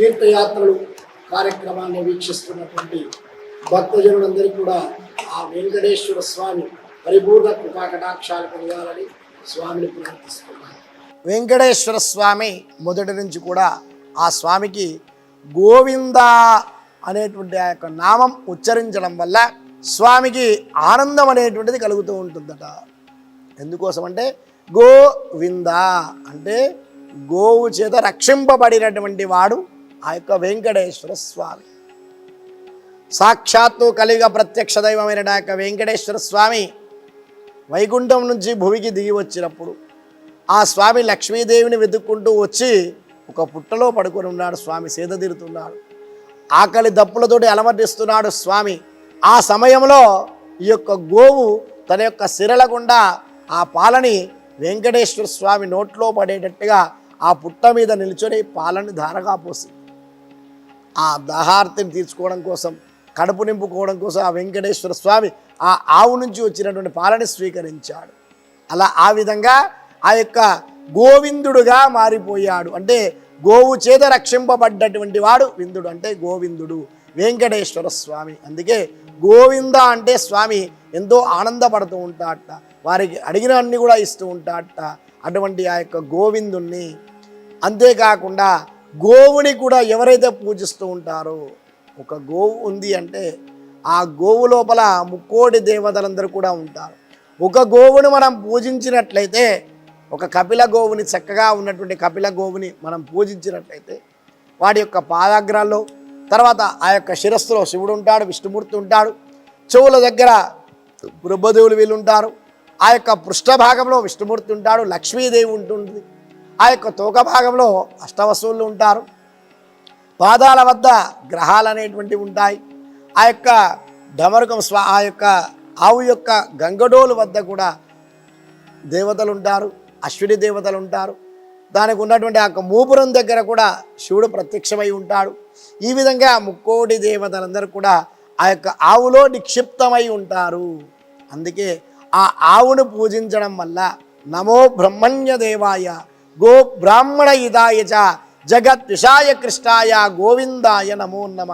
తీర్థయాత్రలు కార్యక్రమాన్ని వీక్షిస్తున్నటువంటి భక్తజనులందరికీ కూడా ఆ వెంకటేశ్వర స్వామి పరిపూర్ణ కృపాకటాక్షాలు కలగాలని స్వామిని ప్రార్థిస్తున్నాను. వెంకటేశ్వర స్వామి మొదటి నుంచి కూడా ఆ స్వామికి గోవింద అనేటువంటి ఆ యొక్క నామం ఉచ్చరించడం వల్ల స్వామికి ఆనందం అనేటువంటిది కలుగుతూ ఉంటుందట. ఎందుకోసం అంటే గోవింద అంటే గోవు చేత రక్షింపబడినటువంటి వాడు ఆ యొక్క వెంకటేశ్వర స్వామి. సాక్షాత్తు కలిగ ప్రత్యక్ష దైవమైన ఆ యొక్క వెంకటేశ్వర స్వామి వైకుంఠం నుంచి భూమికి దిగి వచ్చినప్పుడు ఆ స్వామి లక్ష్మీదేవిని వెతుక్కుంటూ వచ్చి ఒక పుట్టలో పడుకొని ఉన్నాడు స్వామి సేద తీరుతున్నాడు. ఆకలి దప్పులతోటి అలమటిస్తున్నాడు స్వామి. ఆ సమయంలో ఈ యొక్క గోవు తన యొక్క సిరల గుండా ఆ పాలని వెంకటేశ్వర స్వామి నోట్లో పడేటట్టుగా ఆ పుట్ట మీద నిల్చొని పాలని ధారగా పోసింది. ఆ దహార్తిని తీర్చుకోవడం కోసం కడుపు నింపుకోవడం కోసం ఆ వెంకటేశ్వర స్వామి ఆ ఆవు నుంచి వచ్చినటువంటి పాలని స్వీకరించాడు. అలా ఆ విధంగా ఆ యొక్క గోవిందుడుగా మారిపోయాడు. అంటే గోవు చేత రక్షింపబడ్డటువంటి వాడు విందుడు అంటే గోవిందుడు వెంకటేశ్వర స్వామి. అందుకే గోవింద అంటే స్వామి ఎంతో ఆనందపడుతూ ఉంటాడట. వారికి అడిగిన అన్ని కూడా ఇస్తూ ఉంటాడట. అటువంటి ఆ యొక్క గోవిందుణ్ణి. అంతేకాకుండా గోవుని కూడా ఎవరైతే పూజిస్తూ ఉంటారో ఒక గోవు ఉంది అంటే ఆ గోవు లోపల ముక్కోటి దేవతలందరూ కూడా ఉంటారు. ఒక గోవుని మనం పూజించినట్లయితే ఒక కపిల గోవుని చక్కగా ఉన్నటువంటి కపిల గోవుని మనం పూజించినట్లయితే వాడి యొక్క పాదాగ్రాల్లో తర్వాత ఆ యొక్క శిరస్సులో శివుడు ఉంటాడు విష్ణుమూర్తి ఉంటాడు చెవుల దగ్గర బ్రహ్మదేవులు వీళ్ళు ఉంటారు ఆ యొక్క పృష్ఠభాగంలో విష్ణుమూర్తి ఉంటాడు లక్ష్మీదేవి ఉంటుంది ఆ యొక్క తోక భాగంలో అష్టవస్తువులు ఉంటారు. పాదాల వద్ద గ్రహాలు అనేటువంటివి ఉంటాయి. ఆ యొక్క ఢమరుకం స్వా ఆ యొక్క ఆవు యొక్క గంగడోలు వద్ద కూడా దేవతలు ఉంటారు అశ్విని దేవతలు ఉంటారు. దానికి ఉన్నటువంటి ఆ యొక్క మూపురం దగ్గర కూడా శివుడు ప్రత్యక్షమై ఉంటాడు. ఈ విధంగా ముక్కోటి దేవతలందరూ కూడా ఆ యొక్క ఆవులో నిక్షిప్తమై ఉంటారు. అందుకే ఆ ఆవును పూజించడం వల్ల నమో బ్రహ్మణ్య దేవాయ గో బ్రాహ్మణ ఇదాయ చ జగత్ విషాయ కృష్ణాయ గోవిందాయ నమో నమ.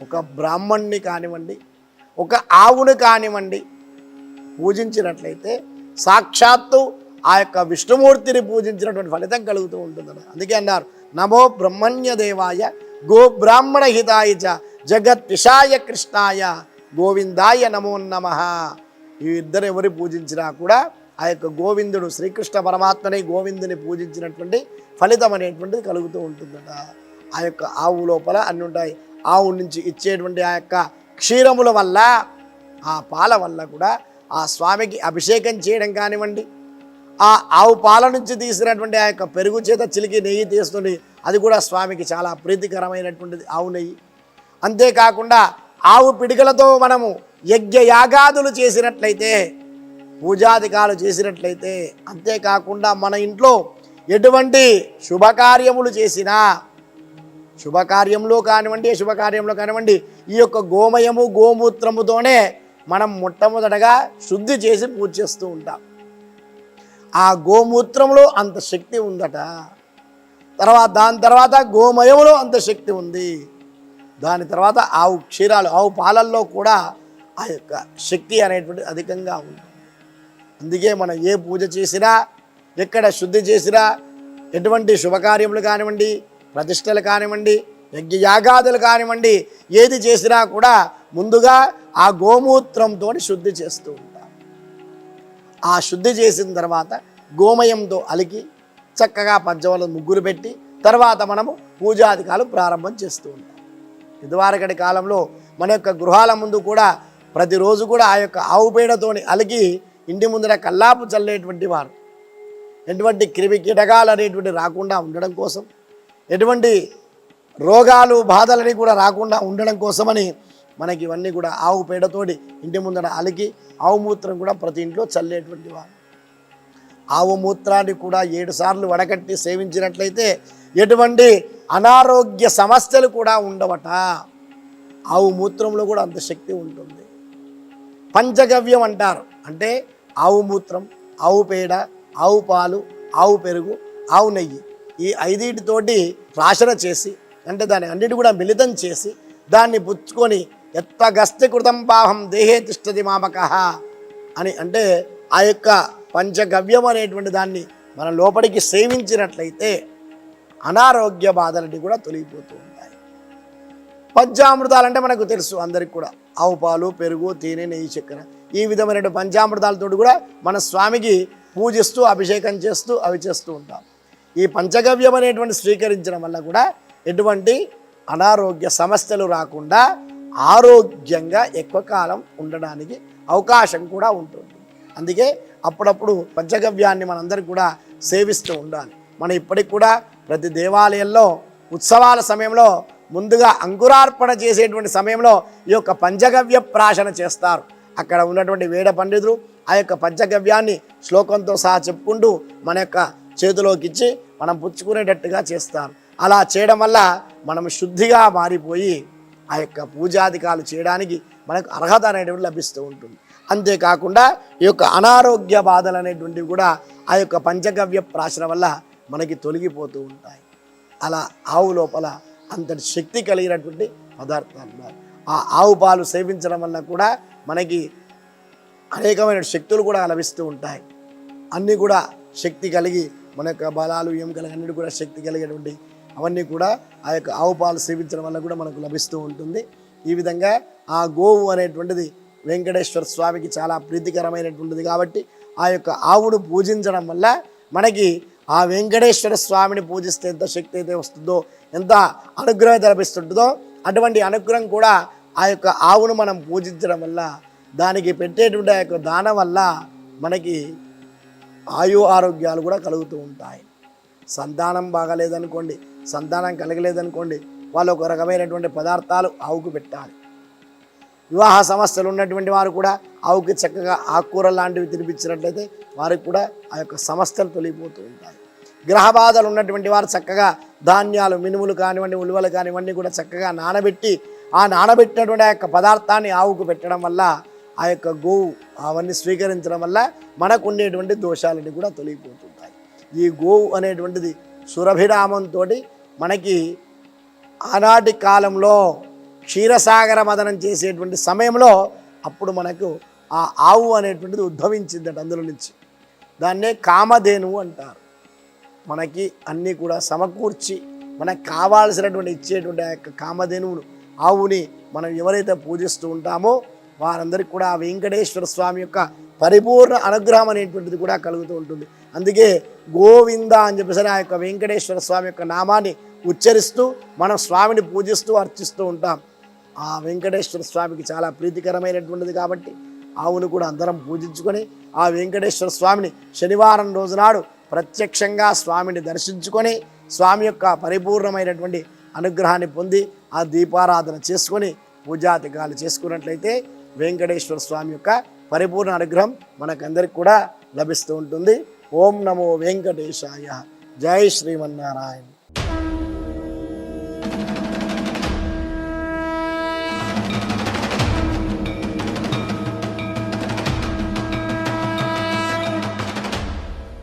ఒక బ్రాహ్మణ్ణి కానివ్వండి ఒక ఆవును కానివ్వండి పూజించినట్లయితే సాక్షాత్తు ఆ యొక్క విష్ణుమూర్తిని పూజించినటువంటి ఫలితం కలుగుతూ ఉంటుందని అందుకే అన్నారు నమో బ్రహ్మణ్య దేవాయ గో బ్రాహ్మణ హితాయ చ జగత్ విషాయ కృష్ణాయ గోవిందాయ నమో నమ. ఈ ఇద్దరు ఎవరు పూజించినా కూడా ఆ యొక్క గోవిందుడు శ్రీకృష్ణ పరమాత్మనే గోవిందుని పూజించినటువంటి ఫలితం అనేటువంటిది కలుగుతూ ఉంటుందట. ఆ యొక్క ఆవు లోపల అన్ని ఉంటాయి. ఆవు నుంచి ఇచ్చేటువంటి ఆ యొక్క క్షీరముల వల్ల ఆ పాల వల్ల కూడా ఆ స్వామికి అభిషేకం చేయడం కానివ్వండి ఆ ఆవు పాల నుంచి తీసినటువంటి ఆ యొక్క పెరుగు చేత చిలికి నెయ్యి తీస్తుంది. అది కూడా స్వామికి చాలా ప్రీతికరమైనటువంటిది ఆవు నెయ్యి. అంతేకాకుండా ఆవు పిడికలతో మనము యజ్ఞ యాగాదులు చేసినట్లయితే పూజాధికాలు చేసినట్లయితే అంతేకాకుండా మన ఇంట్లో ఎటువంటి శుభకార్యములు చేసినా శుభకార్యంలో కానివ్వండి శుభకార్యంలో కానివ్వండి ఈ యొక్క గోమయము గోమూత్రముతోనే మనం మొట్టమొదటగా శుద్ధి చేసి పూజ చేస్తూ ఉంటాం. ఆ గోమూత్రంలో అంత శక్తి ఉందట. తర్వాత దాని తర్వాత గోమయములో అంత శక్తి ఉంది. దాని తర్వాత ఆవు క్షీరాలు ఆవు పాలల్లో కూడా ఆ యొక్క శక్తి అనేటువంటి అధికంగా ఉంది. అందుకే మనం ఏ పూజ చేసినా ఎక్కడ శుద్ధి చేసినా ఎటువంటి శుభకార్యములు కానివ్వండి ప్రతిష్టలు కానివ్వండి యజ్ఞయాగాదులు కానివ్వండి ఏది చేసినా కూడా ముందుగా ఆ గోమూత్రంతో శుద్ధి చేస్తూ ఉంటాం. ఆ శుద్ధి చేసిన తర్వాత గోమయంతో అలికి చక్కగా పంచవల ముగ్గురు పెట్టి తర్వాత మనము పూజాధికాలు ప్రారంభం చేస్తూ ఉంటాం. ఇదివరకటి కాలంలో మన యొక్క గృహాల ముందు కూడా ప్రతిరోజు కూడా ఆ యొక్క ఆవు పేడతోని అలికి ఇంటి ముందర కల్లాపు చల్లేటువంటి వారు. ఎటువంటి క్రిమి కీటకాలు అనేటువంటి రాకుండా ఉండడం కోసం ఎటువంటి రోగాలు బాధలని కూడా రాకుండా ఉండడం కోసమని మనకి ఇవన్నీ కూడా ఆవు పేడతోటి ఇంటి ముందర అలికి ఆవు మూత్రం కూడా ప్రతి ఇంట్లో చల్లేటువంటి వారు. ఆవు మూత్రాన్ని కూడా ఏడు సార్లు వడకట్టి సేవించినట్లయితే ఎటువంటి అనారోగ్య సమస్యలు కూడా ఉండవట. ఆవు మూత్రంలో కూడా అంత శక్తి ఉంటుంది. పంచగవ్యం అంటారు. అంటే ఆవు మూత్రం ఆవు పేడ ఆవు పాలు ఆవు పెరుగు ఆవు నెయ్యి ఈ ఐదింటితోటి రాశన చేసి అంటే దాన్ని అన్నిటి కూడా మిళితం చేసి దాన్ని పుచ్చుకొని ఎత్తగస్తి కృతం పాహం దేహే తిష్టది మామక అని అంటే ఆ యొక్క పంచగవ్యం అనేటువంటి దాన్ని మన లోపలికి సేవించినట్లయితే అనారోగ్య బాధలన్నీ కూడా తొలగిపోతూ ఉంటాయి. పంచామృతాలంటే మనకు తెలుసు అందరికి కూడా. ఆవు పాలు పెరుగు తేనె నెయ్యి చక్కెర. ఈ విధమైన పంచామృతాలతో కూడా మన స్వామికి పూజిస్తూ అభిషేకం చేస్తూ అవి చేస్తూ ఉంటాం. ఈ పంచగవ్యం అనేటువంటి స్వీకరించడం వల్ల కూడా ఎటువంటి అనారోగ్య సమస్యలు రాకుండా ఆరోగ్యంగా ఎక్కువ కాలం ఉండడానికి అవకాశం కూడా ఉంటుంది. అందుకే అప్పుడప్పుడు పంచగవ్యాన్ని మనందరం కూడా సేవిస్తూ ఉండాలి. మనం ఇప్పటికి కూడా ప్రతి దేవాలయంలో ఉత్సవాల సమయంలో ముందుగా అంకురార్పణ చేసేటువంటి సమయంలో ఈ యొక్క పంచగవ్య ప్రాశన చేస్తారు. అక్కడ ఉన్నటువంటి వేద పండితులు ఆ యొక్క పంచగవ్యాన్ని శ్లోకంతో సహా చెప్పుకుంటూ మన యొక్క చేతిలోకి ఇచ్చి మనం పుచ్చుకునేటట్టుగా చేస్తారు. అలా చేయడం వల్ల మనం శుద్ధిగా మారిపోయి ఆ యొక్క పూజాధికాలు చేయడానికి మనకు అర్హత అనేటువంటి లభిస్తూ ఉంటుంది. అంతేకాకుండా ఈ యొక్క అనారోగ్య బాధలు అనేటువంటివి కూడా ఆ యొక్క పంచగవ్య ప్రాశన వల్ల మనకి తొలగిపోతూ ఉంటాయి. అలా ఆవు లోపల అంతటి శక్తి కలిగినటువంటి పదార్థాలు ఆ ఆవు పాలు సేవించడం వల్ల కూడా మనకి అనేకమైన శక్తులు కూడా లభిస్తూ ఉంటాయి. అన్నీ కూడా శక్తి కలిగి మన యొక్క బలాలు ఎముకలు అన్నిటి కూడా శక్తి కలిగేటువంటి అవన్నీ కూడా ఆ యొక్క ఆవు పాలు సేవించడం వల్ల కూడా మనకు లభిస్తూ ఉంటుంది. ఈ విధంగా ఆ గోవు అనేటువంటిది వెంకటేశ్వర స్వామికి చాలా ప్రీతికరమైనటువంటిది కాబట్టి ఆ యొక్క ఆవును పూజించడం వల్ల మనకి ఆ వెంకటేశ్వర స్వామిని పూజిస్తే ఎంత శక్తి అయితే వస్తుందో ఎంత అనుగ్రహం అయితే లభిస్తుంటుందో అటువంటి అనుగ్రహం కూడా ఆ యొక్క ఆవును మనం పూజించడం వల్ల దానికి పెట్టేటువంటి ఆ యొక్క దానం వల్ల మనకి ఆయు ఆరోగ్యాలు కూడా కలుగుతూ ఉంటాయి. సంతానం బాగాలేదనుకోండి సంతానం కలగలేదనుకోండి వాళ్ళు ఒక రకమైనటువంటి పదార్థాలు ఆవుకు పెట్టాలి. వివాహ సమస్యలు ఉన్నటువంటి వారు కూడా ఆవుకి చక్కగా ఆకుకూర లాంటివి తినిపించినట్లయితే వారికి కూడా ఆ యొక్క సమస్యలు తొలగిపోతూ ఉంటాయి గ్రహ బాధలు ఉన్నటువంటి వారు చక్కగా ధాన్యాలు మినుములు కానివ్వండి ఉలువలు కానివ్వండి కూడా చక్కగా నానబెట్టి ఆ నానబెట్టినటువంటి ఆ యొక్క పదార్థాన్ని ఆవుకు పెట్టడం వల్ల ఆ యొక్క గోవు అవన్నీ స్వీకరించడం వల్ల మనకు ఉండేటువంటి దోషాలన్నీ కూడా తొలగిపోతుంటాయి ఈ గోవు అనేటువంటిది సురభిరామంతో మనకి ఆనాటి కాలంలో క్షీరసాగర మదనం చేసేటువంటి సమయంలో అప్పుడు మనకు ఆ ఆవు అనేటువంటిది ఉద్భవించిందట అందులో నుంచి. దాన్నే కామధేనువు అంటారు. మనకి అన్నీ కూడా సమకూర్చి మనకు కావాల్సినటువంటి ఇచ్చేటువంటి ఆ యొక్క కామధేనువును ఆవుని మనం ఎవరైతే పూజిస్తూ ఉంటామో వారందరికీ కూడా ఆ వెంకటేశ్వర స్వామి యొక్క పరిపూర్ణ అనుగ్రహం అనేటువంటిది కూడా కలుగుతూ ఉంటుంది. అందుకే గోవింద అని చెప్పేసి ఆ యొక్క వెంకటేశ్వర స్వామి యొక్క నామాన్ని ఉచ్చరిస్తూ మనం స్వామిని పూజిస్తూ అర్చిస్తూ ఉంటాం. ఆ వెంకటేశ్వర స్వామికి చాలా ప్రీతికరమైనటువంటిది కాబట్టి ఆవును కూడా అందరం పూజించుకొని ఆ వెంకటేశ్వర స్వామిని శనివారం రోజునాడు ప్రత్యక్షంగా స్వామిని దర్శించుకొని స్వామి యొక్క పరిపూర్ణమైనటువంటి అనుగ్రహాన్ని పొంది ఆ దీపారాధన చేసుకొని పూజాతికాలు చేసుకున్నట్లయితే వెంకటేశ్వర స్వామి యొక్క పరిపూర్ణ అనుగ్రహం మనకందరికి కూడా లభిస్తూ ఉంటుంది. ఓం నమో వెంకటేశాయ. జై శ్రీమన్నారాయణ.